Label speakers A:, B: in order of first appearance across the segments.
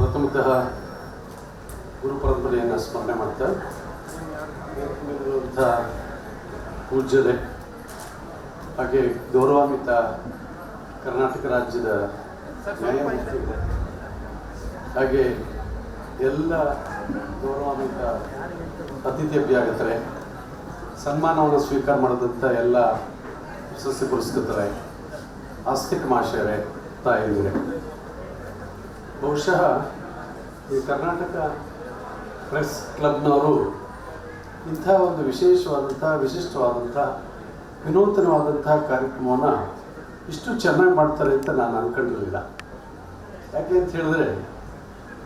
A: ಇರುವಂತಹ ಗುರು ಪರಂಪರೆಯನ್ನು ಸ್ಮರಣೆ ಮಾಡ್ತಾ ಇರುವಂಥ ಪೂಜ್ಯರೇ, ಹಾಗೆ ಗೌರವಾನ್ವಿತ ಕರ್ನಾಟಕ ರಾಜ್ಯದ ಹಾಗೆ ಎಲ್ಲ ಗೌರವಾನ್ವಿತ ಅತಿಥಿ ಅಭ್ಯಾಗತರೆ, ಸನ್ಮಾನವನ್ನು ಸ್ವೀಕಾರ ಮಾಡಿದಂಥ ಎಲ್ಲ ಪ್ರಶಸ್ತಿ ಪುರಸ್ಕೃತರೆ, ಆಸ್ತಿಕ ಮಾಷರೇ ತಾಯಂದಿರೇ. ಬಹುಶಃ ಈ ಕರ್ನಾಟಕ ಪ್ರೆಸ್ ಕ್ಲಬ್ನವರು ಇಂಥ ಒಂದು ವಿಶೇಷವಾದಂಥ, ವಿಶಿಷ್ಟವಾದಂಥ, ವಿನೂತನವಾದಂಥ ಕಾರ್ಯಕ್ರಮವನ್ನು ಇಷ್ಟು ಚೆನ್ನಾಗಿ ಮಾಡ್ತಾರೆ ಅಂತ ನಾನು ಅಂದ್ಕೊಂಡಿರಲಿಲ್ಲ ಯಾಕೆ ಅಂತ ಹೇಳಿದ್ರೆ,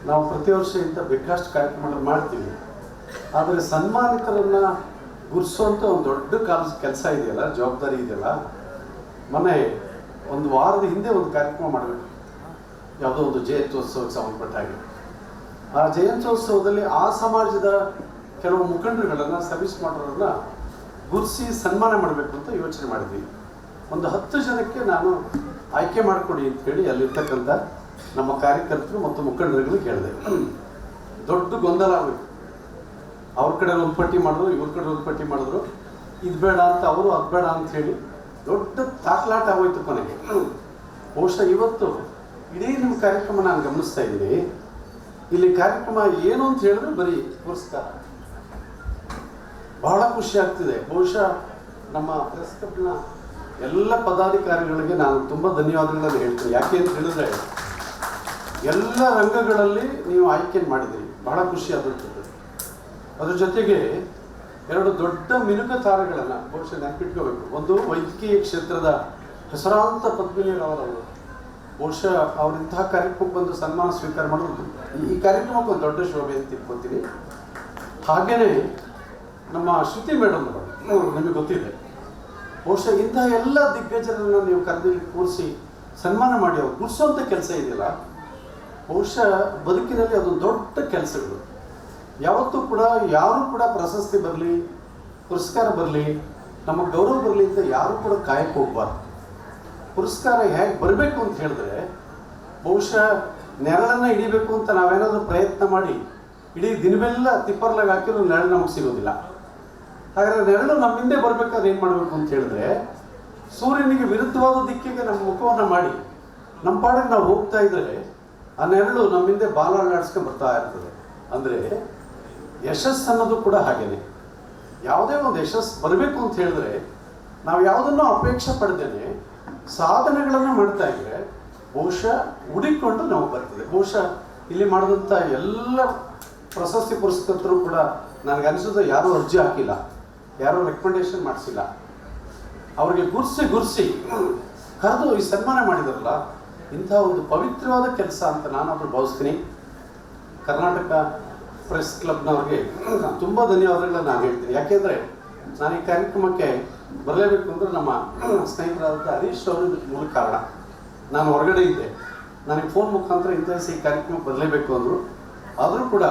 A: ನಾವು ಪ್ರತಿ ವರ್ಷ ಇಂಥ ಬೇಕಾಷ್ಟು ಕಾರ್ಯಕ್ರಮಗಳು ಮಾಡ್ತೀವಿ. ಆದರೆ ಸನ್ಮಾನಿತರನ್ನು ಗುರ್ಸೋಂಥ ಒಂದು ದೊಡ್ಡ ಕಾಲ, ಕೆಲಸ ಇದೆಯಲ್ಲ, ಜವಾಬ್ದಾರಿ ಇದೆಯಲ್ಲ ಮೊನ್ನೆ ಒಂದು ವಾರದ ಹಿಂದೆ ಒಂದು ಕಾರ್ಯಕ್ರಮ ಮಾಡಬೇಕು. ಯಾವುದೋ ಒಂದು ಜಯಂತ್ಯೋತ್ಸವಕ್ಕೆ ಸಂಬಂಧಪಟ್ಟ ಹಾಗೆ. ಆ ಜಯಂತ್ಯೋತ್ಸವದಲ್ಲಿ ಆ ಸಮಾಜದ ಕೆಲವು ಮುಖಂಡರುಗಳನ್ನು ಸರ್ವಿಸ್ ಮಾಡೋರನ್ನ ಗುರುಸಿ ಸನ್ಮಾನ ಮಾಡಬೇಕು ಅಂತ ಯೋಚನೆ ಮಾಡಿದ್ವಿ. ಒಂದು ಹತ್ತು ಜನಕ್ಕೆ ನಾನು ಆಯ್ಕೆ ಮಾಡಿಕೊಡಿ ಅಂತ ಹೇಳಿ ಅಲ್ಲಿರ್ತಕ್ಕಂಥ ನಮ್ಮ ಕಾರ್ಯಕರ್ತರು ಮತ್ತು ಮುಖಂಡರುಗಳಿಗೆ ಕೇಳಿದೆ ದೊಡ್ಡ ಗೊಂದಲ ಆಗಬೇಕು ಅವ್ರ ಕಡೆ ಒಂದು ಪಟ್ಟಿ ಮಾಡಿದ್ರು, ಇವ್ರ ಕಡೆ ಒಂದು ಪಟ್ಟಿ ಮಾಡಿದ್ರು. ಇದು ಬೇಡ ಅಂತ ಅವರು, ಅದು ಬೇಡ ಅಂತ ಹೇಳಿ ದೊಡ್ಡ ತಾಕ್ಲಾಟ ಆಗೋಯ್ತು ಕೊನೆಗೆ. ಬಹುಶಃ ಇವತ್ತು ಇಡೀ ನಿಮ್ಮ ಕಾರ್ಯಕ್ರಮ ನಾನು ಗಮನಿಸ್ತಾ ಇದ್ದೀನಿ. ಇಲ್ಲಿ ಕಾರ್ಯಕ್ರಮ ಏನು ಅಂತ ಹೇಳಿದ್ರೆ ಬರೀ ಪುರಸ್ಕಾರ. ಬಹಳ ಖುಷಿ ಆಗ್ತಿದೆ. ಬಹುಶಃ ನಮ್ಮ ಪ್ರೆಸ್ ಕ್ಲಬ್ನ ಎಲ್ಲ ಪದಾಧಿಕಾರಿಗಳಿಗೆ ನಾನು ತುಂಬ ಧನ್ಯವಾದಗಳನ್ನು ಹೇಳ್ತೀನಿ. ಯಾಕೆ ಅಂತ ಹೇಳಿದ್ರೆ ಎಲ್ಲ ರಂಗಗಳಲ್ಲಿ ನೀವು ಆಯ್ಕೆ ಮಾಡಿದಿರಿ ಬಹಳ ಖುಷಿ ಆದಂಥದ್ದು ಅದ್ರ ಜೊತೆಗೆ ಎರಡು ದೊಡ್ಡ ಮಿನುಕ ತಾರಗಳನ್ನು ಬಹುಶಃ ನೆನಪಿಟ್ಕೋಬೇಕು. ಒಂದು ವೈದ್ಯಕೀಯ ಕ್ಷೇತ್ರದ ಹೆಸರಾಂತ ಪದ್ಮಿನಿಯವರವರು ಬಹುಶಃ ಅವರಿಂತಹ ಕಾರ್ಯಕ್ರಮಕ್ಕೆ ಬಂದು ಸನ್ಮಾನ ಸ್ವೀಕಾರ ಮಾಡೋದು ಈ- ಕಾರ್ಯಕ್ರಮಕ್ಕೆ ಒಂದು ದೊಡ್ಡ ಶೋಭೆ ಅಂತ ತಿಳ್ಕೊತೀನಿ ಹಾಗೆಯೇ ನಮ್ಮ ಶ್ರುತಿ ಮೇಡಮ್ ಅವರು ನಿಮಗೆ ಗೊತ್ತಿದೆ. ಬಹುಶಃ ಇಂತಹ ಎಲ್ಲ ದಿಗ್ಗಜರನ್ನು ನೀವು ಕರೆದು ಕೂರಿಸಿ ಸನ್ಮಾನ ಮಾಡಿ ಅವ್ರು ಗುರ್ಸೋಂಥ ಕೆಲಸ ಇದೆಯಲ್ಲ, ಬಹುಶಃ ಬದುಕಿನಲ್ಲಿ ಅದೊಂದು ದೊಡ್ಡ ಕೆಲಸಗಳು. ಯಾವತ್ತೂ ಕೂಡ ಯಾರು ಕೂಡ ಪ್ರಶಸ್ತಿ ಬರಲಿ, ಪುರಸ್ಕಾರ ಬರಲಿ ನಮಗೆ ಗೌರವ ಬರಲಿ ಅಂತ ಯಾರು ಕೂಡ ಕಾಯಕ್ಕೆ ಹೋಗ್ಬಾರ್ದು. ಪುರಸ್ಕಾರ ಹೇಗೆ ಬರಬೇಕು ಅಂತ ಹೇಳಿದ್ರೆ, ಬಹುಶಃ ನೆರಳನ್ನು ಹಿಡಿಬೇಕು ಅಂತ ನಾವೇನಾದರೂ ಪ್ರಯತ್ನ ಮಾಡಿ, ಇಡೀ ದಿನವೆಲ್ಲ ತಿಪ್ಪರ್ಲಾಗ ಹಾಕಿದ್ರು ನೆರಳು ನಮಗೆ ಸಿಗೋದಿಲ್ಲ. ಹಾಗಾದರೆ ನೆರಳು ನಮ್ಮ ಹಿಂದೆ ಬರ್ಬೇಕಾದ್ರೆ ಏನು ಮಾಡಬೇಕು ಅಂತ ಹೇಳಿದ್ರೆ, ಸೂರ್ಯನಿಗೆ ವಿರುದ್ಧವಾದ ದಿಕ್ಕಿಗೆ ನಮ್ಮ ಮುಖವನ್ನು ಮಾಡಿ, ನಮ್ಮ ಪಾಡಿಗೆ ನಾವು ಹೋಗ್ತಾ ಇದ್ರೆ, ಆ ನೆರಳು ನಮ್ಮ ಹಿಂದೆ ಬಾಲ ಅಲ್ಲಾಡಿಸ್ಕೊಂಡು ಬರ್ತಾ ಇರ್ತದೆ. ಅಂದರೆ ಯಶಸ್ಸು ಅನ್ನೋದು ಕೂಡ ಹಾಗೇನೆ. ಯಾವುದೇ ಒಂದು ಯಶಸ್ಸು ಬರಬೇಕು ಅಂತ ಹೇಳಿದ್ರೆ, ನಾವು ಯಾವುದನ್ನು ಅಪೇಕ್ಷೆ ಪಡೆದೇನೆ ಸಾಧನೆಗಳನ್ನು ಮಾಡ್ತಾ ಇದ್ರೆ ಬಹುಶಃ ಹುಡುಕಿಕೊಂಡು ನಾವು ಬರ್ತದೆ. ಬಹುಶಃ ಇಲ್ಲಿ ಮಾಡಿದಂಥ ಎಲ್ಲ ಪ್ರಶಸ್ತಿ ಪುರಸ್ಕೃತರು ಕೂಡ ನನಗೆ ಅನಿಸೋದು ಯಾರೂ ಅರ್ಜಿ ಹಾಕಿಲ್ಲ, ಯಾರೂ ರೆಕಮೆಂಡೇಶನ್ ಮಾಡಿಸಿಲ್ಲ. ಅವರಿಗೆ ಗುರ್ಸಿ ಗುರ್ಸಿ ಕರೆದು ಈ ಸನ್ಮಾನ ಮಾಡಿದ್ರಲ್ಲ, ಇಂಥ ಒಂದು ಪವಿತ್ರವಾದ ಕೆಲಸ ಅಂತ ನಾನು ನಾನಾದರೂ ಭಾವಿಸ್ತೀನಿ. ಕರ್ನಾಟಕ ಪ್ರೆಸ್ ಕ್ಲಬ್ನವ್ರಿಗೆ ತುಂಬ ಧನ್ಯವಾದಗಳನ್ನ ನಾನು ಹೇಳ್ತೀನಿ. ಯಾಕೆಂದರೆ ನಾನು ಈ ಕಾರ್ಯಕ್ರಮಕ್ಕೆ ಬರಲೇಬೇಕು ಅಂದರೆ ನಮ್ಮ ಸ್ನೇಹಿತರಾದಂಥ ಹರೀಶ್ ಅವರು ಇದಕ್ಕೆ ಮೂಲ ಕಾರಣ. ನಾನು ಹೊರಗಡೆ ಇದ್ದೆ. ನನಗೆ ಫೋನ್ ಮುಖಾಂತರ ಇಂಥ ಈ ಕಾರ್ಯಕ್ರಮಕ್ಕೆ ಬರಲೇಬೇಕು ಅಂದರು. ಆದರೂ ಕೂಡ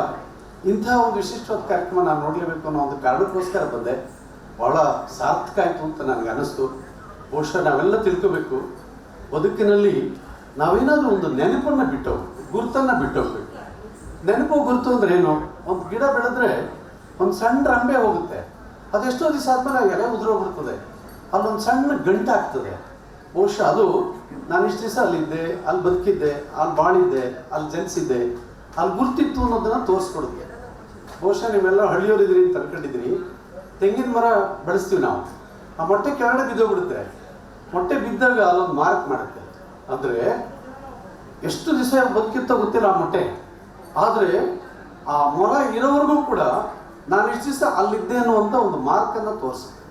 A: ಇಂಥ ಒಂದು ವಿಶಿಷ್ಟವಾದ ಕಾರ್ಯಕ್ರಮ ನಾನು ನೋಡಲೇಬೇಕು ಅನ್ನೋ ಒಂದು ಕಾರಣಕ್ಕೋಸ್ಕರ ಬಂದೆ. ಭಾಳ ಸಾರ್ಥಕ ಆಯಿತು ಅಂತ ನನಗೆ ಅನ್ನಿಸ್ತು. ಬಹುಶಃ ನಾವೆಲ್ಲ ತಿಳ್ಕೋಬೇಕು. ಬದುಕಿನಲ್ಲಿ ನಾವೇನಾದರೂ ಒಂದು ನೆನಪನ್ನು ಬಿಟ್ಟೋಗ್ಬೇಕು, ಗುರುತನ್ನು ಬಿಟ್ಟೋಗ್ಬೇಕು. ನೆನಪು ಗುರುತು ಅಂದ್ರೆ ಏನು? ಒಂದು ಗಿಡ ಬೆಳೆದ್ರೆ ಒಂದು ಸಣ್ಣ ರಂಬೆ ಹೋಗುತ್ತೆ. ಅದೆಷ್ಟೋ ದಿವಸ ಆದ್ಮೇಲೆ ಎಲೆ ಉದುರೋಗ್ಬಿಡ್ತದೆ ಅಲ್ಲೊಂದು ಸಣ್ಣ ಗಂಟು ಆಗ್ತದೆ. ಬಹುಶಃ ಅದು ನಾನು ಇಷ್ಟು ದಿವಸ ಅಲ್ಲಿದ್ದೆ, ಅಲ್ಲಿ ಬದುಕಿದ್ದೆ, ಅಲ್ಲಿ ಬಾಳಿದ್ದೆ, ಅಲ್ಲಿ ಜನಿಸಿದ್ದೆ, ಅಲ್ಲಿ ಗುರ್ತಿತ್ತು ಅನ್ನೋದನ್ನ ತೋರಿಸ್ಕೊಡುತ್ತೆ. ಬಹುಶಃ ನೀವೆಲ್ಲ ಹಳ್ಳಿಯವರಿದ್ದೀರಿ ಅಂತ ಅನ್ಕೊಂಡಿದ್ದೀರಿ. ತೆಂಗಿನ ಮರ ಬೆಳೆಸ್ತೀವಿ ನಾವು. ಆ ಮೊಟ್ಟೆ ಕೆಳಗಡೆ ಬಿದ್ದೋಗ್ಬಿಡುತ್ತೆ. ಮೊಟ್ಟೆ ಬಿದ್ದಾಗ ಅಲ್ಲೊಂದು ಮಾರ್ಕ್ ಮಾಡುತ್ತೆ. ಅಂದರೆ ಎಷ್ಟು ದಿವಸ ಬದುಕಿತ್ತೋ ಗೊತ್ತಿಲ್ಲ ಆ ಮೊಟ್ಟೆ. ಆದರೆ ಆ ಮೊರ ಇರೋವರೆಗೂ ಕೂಡ ನಾನು ಇಷ್ಟು ದಿವಸ ಅಲ್ಲಿದ್ದೆ ಅನ್ನುವಂಥ ಒಂದು ಮಾರ್ಕನ್ನು ತೋರಿಸುತ್ತೆ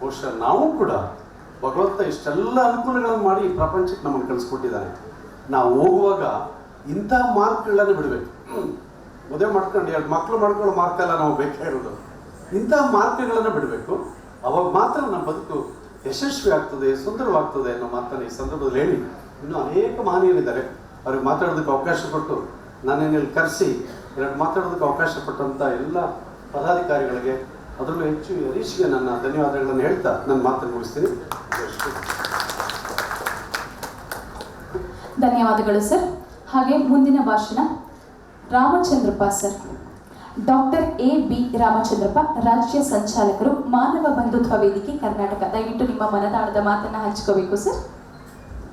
A: ಬಹುಶಃ ನಾವು ಕೂಡ ಭಗವಂತ ಇಷ್ಟೆಲ್ಲ ಅನುಕೂಲಗಳನ್ನು ಮಾಡಿ ಈ ಪ್ರಪಂಚಕ್ಕೆ ನಮ್ಮನ್ನು ಕಳಿಸ್ಕೊಟ್ಟಿದ್ದಾನೆ. ನಾವು ಹೋಗುವಾಗ ಇಂಥ ಮಾರ್ಕ್ಗಳನ್ನು ಬಿಡಬೇಕು. ಮದುವೆ ಮಾಡ್ಕೊಂಡು ಎರಡು ಮಕ್ಕಳು ಮಾಡ್ಕೊಳ್ಳೋ ಮಾರ್ಕಲ್ಲ ನಾವು ಬೇಕಾ ಇರೋದು? ಇಂಥ ಮಾರ್ಕ್ಗಳನ್ನು ಬಿಡಬೇಕು. ಅವಾಗ ಮಾತ್ರ ನಮ್ಮ ಬದುಕು ಯಶಸ್ವಿ ಆಗ್ತದೆ, ಸುಂದರವಾಗ್ತದೆ ಅನ್ನೋ ಮಾತನ್ನು ಈ ಸಂದರ್ಭದಲ್ಲಿ ಹೇಳಿ ಇನ್ನೂ ಅನೇಕ ಮಹನೀಯರಿದ್ದಾರೆ. ಅವ್ರಿಗೆ ಮಾತಾಡೋದಕ್ಕೆ ಅವಕಾಶ ಕೊಟ್ಟು ನನ್ನೇನಲ್ಲಿ ಕರೆಸಿ, ಎರಡು ಮಾತಾಡೋದಕ್ಕೆ ಅವಕಾಶ ಕೊಟ್ಟಂಥ ಎಲ್ಲ ಪದಾಧಿಕಾರಿಗಳಿಗೆ ಅದರಲ್ಲೂ ಹೆಚ್ಚು ಹರೀಶ್ಗೆ ನನ್ನ ಧನ್ಯವಾದಗಳನ್ನು ಹೇಳ್ತಾ ನನ್ನ ಮಾತನ್ನು ಮುಗಿಸ್ತೀನಿ.
B: ಧನ್ಯವಾದಗಳು ಸರ್. ಹಾಗೆ ಮುಂದಿನ ಭಾಷಣ Ramachandrappa sir. Doctor A B Ramachandrappa, ರಾಜ್ಯ ಸಂಚಾಲಕರು, ಮಾನವ ಬಂಧುತ್ವ ವೇದಿಕೆ ಕರ್ನಾಟಕ. ದಯವಿಟ್ಟು ನಿಮ್ಮ ಮನದಾಳದ ಮಾತನ್ನ ಹಂಚ್ಕೋಬೇಕು ಸರ್.